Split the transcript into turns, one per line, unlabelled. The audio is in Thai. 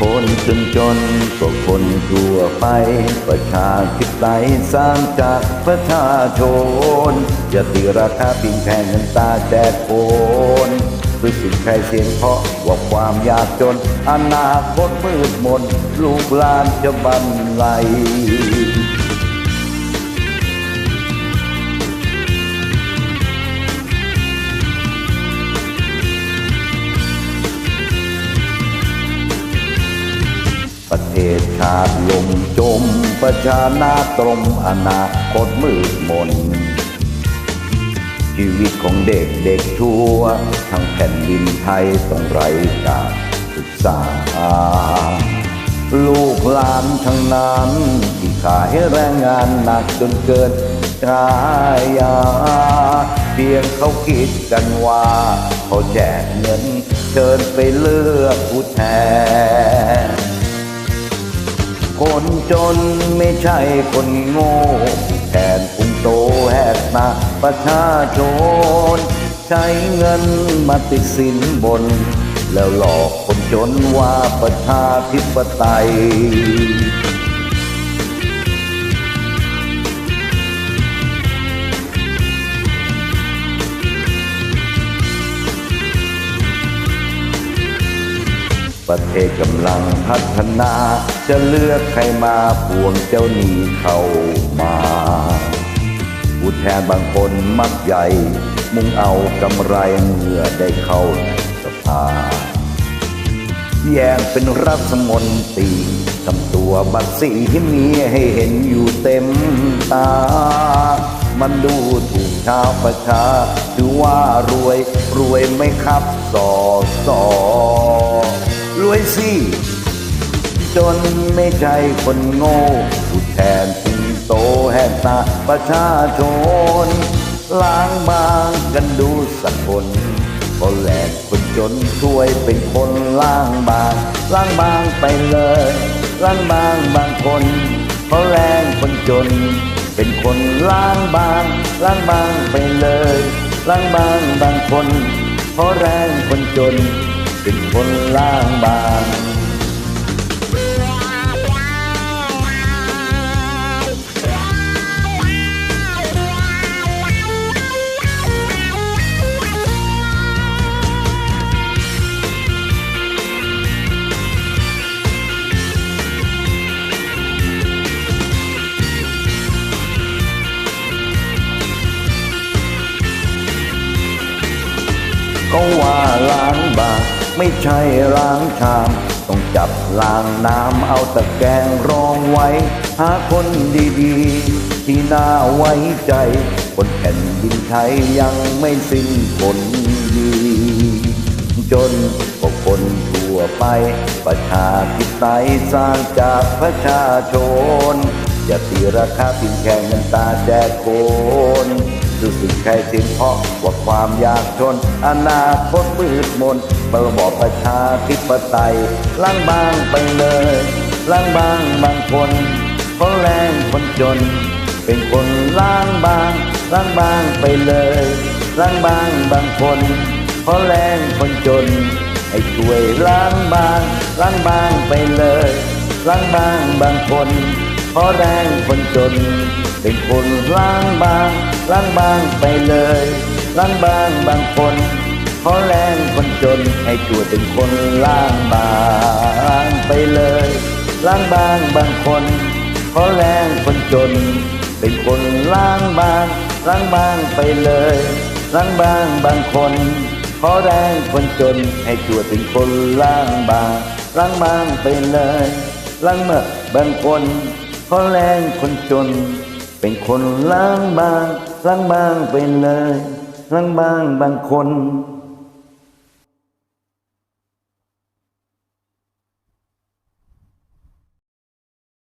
คนจนจนก็คนทั่วไป ประชาธิปไตยสร้างจากประชาชนอย่าตีราคาปิงแพงเงินตาแดกโอนคือสิ่งใครเสียงเพราะว่าความยากจน อนาคตมืดมน ลูกหลานจะบันไล ประเทศชาติลมจม ประชานาตรมอนาคตมืดมน ชีวิตของเด็กเด็กทั่ว ทั้งแผ่นดินไทยต้องไร้การศึกษา ลูกหลานทั้งนั้น ที่ขายแรงงานหนักจนเกิดกายา เพียงเขาคิดกันว่า เขาแจกเงินเชิญไปเลือกผู้แทน คนจนไม่ใช่คนโง่แทนพุงโตแหกตาประชาชน ใช้เงินมาติดสินบน แล้วหลอกคนจนว่าประชาธิปไตย ประเทศกำลังพัฒนา จะเลือกใครมาพวงเจ้าหนี้เข้ามาผู้แทนบางคนมักใหญ่ มุ่งเอากำไรเมื่อได้เข้าสภา แย่งเป็นรัฐมนตรีทำตัวบัตรสีที่มีให้เห็นอยู่เต็มตา มันดูถูกชาวประชาถือว่ารวยรวยไหม่ครับสอสอ รวยสิ จนไม่ใช่คนโง่ผู้แทนสิงโตแหกตาประชาชน ล้างบางกันดูสักคนก็แหลกคนจนช่วยเป็นคนล้างบาง ล้างบางไปเลย ล้างบางบางคนเพราะแรงคนจน เป็นคนล้างบาง ล้างบางไปเลย ล้างบางบางคนเพราะแรงคนจน เป็นคนล้างบางก็ว่าล้างบาง ไม่ใช่ล้างชาม ต้องจับล้างน้ำเอาตะแกรงรองไว้ หาคนดีๆ ที่น่าไว้ใจ คนแผ่นดินไทยยังไม่สิ้นผลดี จนก็คนทั่วไป ประชาธิปไตยสร้างจากประชาชน อย่าตีราคาเพิงแค่เงินตาแจกคน รู้สึกใครถึงเพราะว่าความยากจนอนาคตมืดมนประบอบประชาธิปไตยล้างบางไปเลยล้างบางบางคนเพราะแรงคนจน เป็นคนล้างบางล้างบางไปเลยล้างบางบางคนเพราะแรงคนจนให้ช่วยล้างบางล้างบางไปเลยล้างบางบางคนเพราะแรงคนจน เป็นคนล้างบางล้างบางไปเลยล้างบางบางคนเพราะแรงคนจนให้ช่วยเป็นคนล้างบางไปเลยล้างบางบางคนเพราะแรงคนจน เป็นคนล้างบางล้างบางไปเลยล้างบางบางคนเพราะแรงคนจนให้ช่วยเป็นคนล้างบางล้างบางไปเลยล้างเมื่อบางคนเพราะแรงคนจน เป็นคนล้างบางล้างบางไปเลยล้างบางบางคน